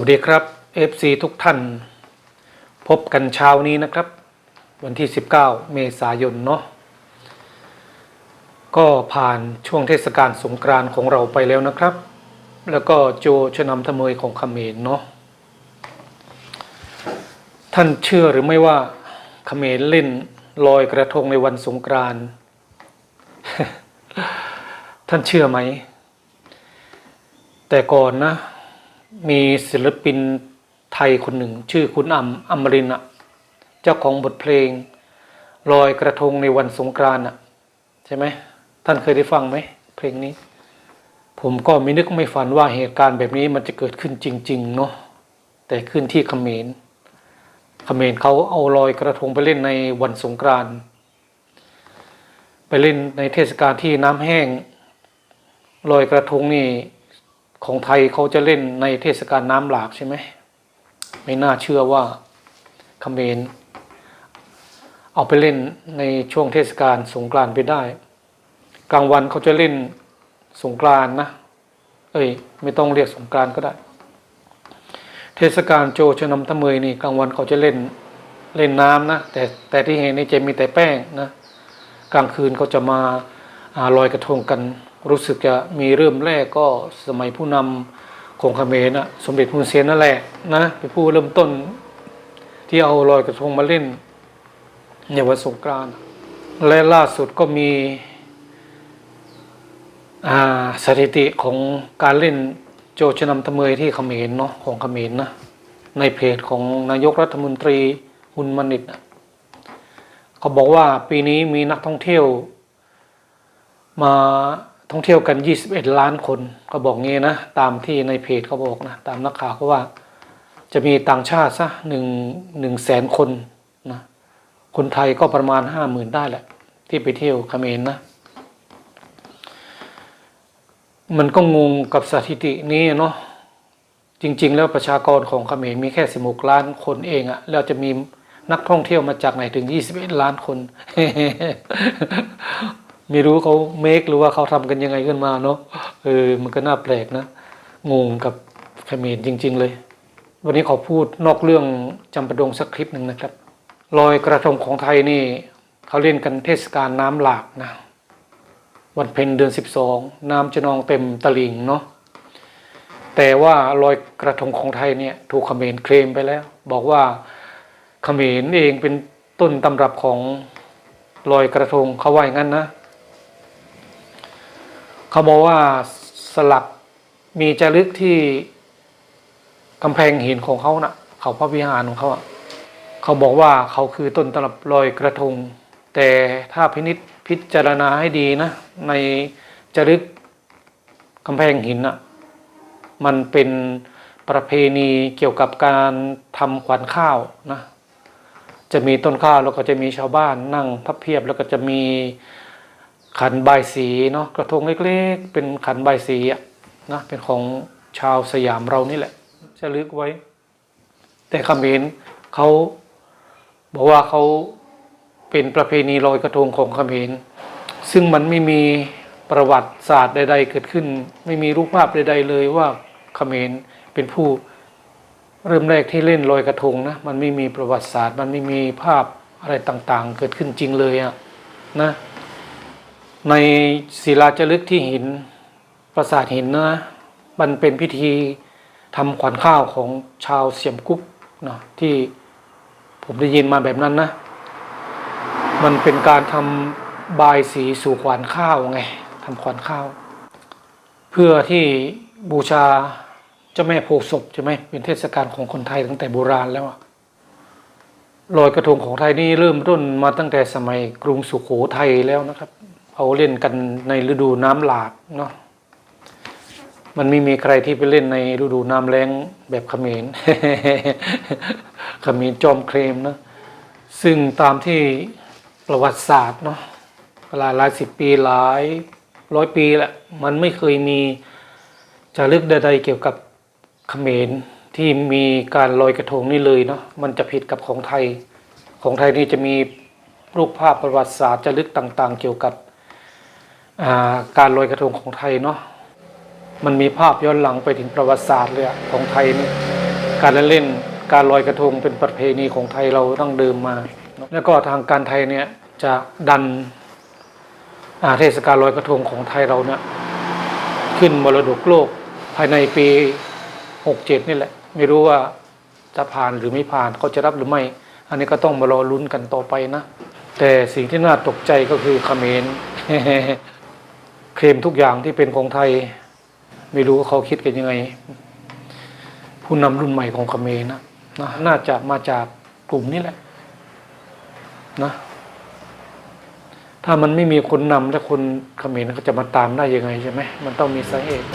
วัสดีครับ FC ทุกท่าน พบกันเช้านี้นะครับ วันที่ 19 เมษายนเนาะก็ผ่านช่วงเทศกาลสงกรานต์ของเราไปแล้วนะครับ แล้วก็โจชนำทะเมยของเขมรเนาะท่านเชื่อหรือไม่ว่าเขมรเล่นลอยกระทงในวันสงกรานต์ท่านเชื่อไหม แต่ก่อนนะ มีศิลปินไทยคนหนึ่ง ชื่อคุณอำอมรินอะเจ้าของบทเพลงลอยกระทงในวันสงกรานต์อะใช่ไหมท่านเคยได้ฟังไหมเพลงนี้ ผมก็ไม่นึกไม่ฝันว่าเหตุการณ์แบบนี้มันจะเกิดขึ้นจริง ๆ เนาะแต่ขึ้นที่เขมรเขมรเขาเอาลอยกระทงไปเล่นในวันสงกรานต์ไปเล่นในเทศกาลที่น้ำแห้งลอยกระทงนี่ ของไทยเขาจะเล่นในเทศกาลน้ำหลากใช่ไหมไม่น่าเชื่อว่าเขมรเอาไปเล่นในช่วงเทศกาลสงกรานต์ไปได้ กลางวันเขาจะเล่นสงกรานต์นะ เอ้ย ไม่ต้องเรียกสงกรานต์ก็ได้ เทศกาลโจชนำตะเมยนี่กลางวันเขาจะเล่นเล่นน้ำนะ แต่แต่ที่เห็นนี่จะมีแต่แป้งนะ กลางคืนเขาจะมาอาลอยกระทงกัน รู้สึกจะมีเริ่มแรกก็สมัยผู้นำของเขมรนะสมเด็จฮุนเซนนั่นแหละนะเป็นผู้เริ่มต้นที่เอาลอยกระทงมาเล่นในวันสงกรานต์และล่าสุดก็มีอ่าสถิติของการเล่นโจชนำตะเมยที่เขมรเนาะของเขมรนะในเพจของนายกรัฐมนตรีหุนมนิตนะเขาบอกว่าปีนี้มีนักท่องเที่ยวมา ท่องเที่ยวกัน 21 ล้านคนก็บอกงี้นะ ตามที่ในเพจเขาบอกนะ ตามนักข่าวเขาว่า จะมีต่างชาติซะหนึ่งหนึ่งแสนคนนะ คนไทยก็ประมาณห้าหมื่นได้แหละ ที่ไปเที่ยวเขมรนะมันก็งงกับสถิตินี้เนาะจริง ๆ แล้วประชากรของเขมรมีแค่ 16 ล้านคนเองอะแล้วจะมีนักท่องเที่ยวมาจากไหนถึง 21 ล้านคน ไม่รู้เขาเมคหรือว่าเขาทำกันยังไงขึ้นมาเนาะเออมันก็น่าแปลกนะงงกับเขมรจริง ๆ เลย วันนี้ขอพูดนอกเรื่องจำประดงสักคลิปหนึ่งนะครับลอยกระทงของไทยนี่เขาเล่นกันเทศกาลน้ำหลากนะวันเพ็ญเดือนสิบสองน้ำจะนองเต็มตลิ่งเนาะแต่ว่าลอยกระทงของไทยเนี่ยถูกเขมรเคลมไปแล้ว บอกว่าเขมรเองเป็นต้นตำรับของลอยกระทงเขาว่าอย่างนั้นนะ เขาบอกว่าสลักมีจารึกที่กำแพงหินของเขานะ่ะ เขาพระวิหารของเขาอะเขาบอกว่าเขาคือต้นตำรับลอยกระทง แต่ถ้าพินิษพิจารณาให้ดีนะ ในจารึกกำแพงหินน่ะ มันเป็นประเพณีเกี่ยวกับการทำขวัญข้าวนะ จะมีต้นข้าวแล้วก็จะมีชาวบ้านนั่งพับเพียบแล้วก็จะมี ขันใบสีเนาะกระทงเล็กๆ เป็นขันใบสีอะนะเป็นของชาวสยามเรานี่แหละจะลึกไว้ แต่เขมรเขาบอกว่าเขาเป็นประเพณีลอยกระทงของเขมรซึ่งมันไม่มีประวัติศาสตร์ใด ๆ เกิดขึ้น ไม่มีรูปภาพใด ๆ เลยว่าเขมรเป็นผู้เริ่มแรกที่เล่นลอยกระทงนะมันไม่มีประวัติศาสตร์ มันไม่มีภาพอะไรต่างๆ เกิดขึ้นจริงเลยอะนะ ในศิลาจารึกที่หินปราสาทหินนะมันเป็นพิธีทำขวัญข้าวของชาวเสียมกุ๊กเนาะที่ผมได้ยินมาแบบนั้นนะ มันเป็นการทำบายสีสู่ขวัญข้าวไงทำขวัญข้าว เพื่อที่บูชาเจ้าแม่โพศพใช่ไหมเป็นเทศกาลของคนไทยตั้งแต่โบราณแล้วลอยกระทงของไทยนี่เริ่มต้นมาตั้งแต่สมัยกรุงสุขโขทัยแล้วนะครับ เขาเล่นกันในฤดูน้ำหลากเนาะมันไม่มีใครที่ไปเล่นในฤดูน้ำแล้งแบบเขมรเขมรจอมเคลมนะซึ่งตามที่ประวัติศาสตร์เนาะหลายหลายสิบปีหลายร้อยปีแหละมันไม่เคยมีจารึกใดๆเกี่ยวกับเขมรที่มีการลอยกระทงนี่เลยเนาะมันจะผิดกับของไทย ของไทยนี่จะมีรูปภาพประวัติศาสตร์จารึกต่าง ๆ เกี่ยวกับ การลอยกระทงของไทยเนาะมันมีภาพย้อนหลังไปถึงประวัติศาสตร์เลยอะของไทยนี่การเล่นการลอยกระทงเป็นประเพณีของไทยเราตั้งเดิมมา แล้วก็ทางการไทยเนี่ยจะดันเทศกาลลอยกระทงของไทยเราเนี่ยขึ้นมรดกโลกภายในปีหกเจ็ดนี่แหละ ไม่รู้ว่าจะผ่านหรือไม่ผ่านเขาจะรับหรือไม่ อันนี้ก็ต้องมารอลุ้นกันต่อไปนะ แต่สิ่งที่น่าตกใจก็คือเขมร ลมทุกอย่างที่เป็นของไทย ไม่รู้ว่าเขาคิดกันยังไง ผู้นำรุ่นใหม่ของเขมรนะนะน่าจะมาจากกลุ่มนี้แหละนะถ้ามันไม่มีคนนำและคนเขมรก็จะมาตามได้ยังไงใช่ไหมมันต้องมีสาเหตุ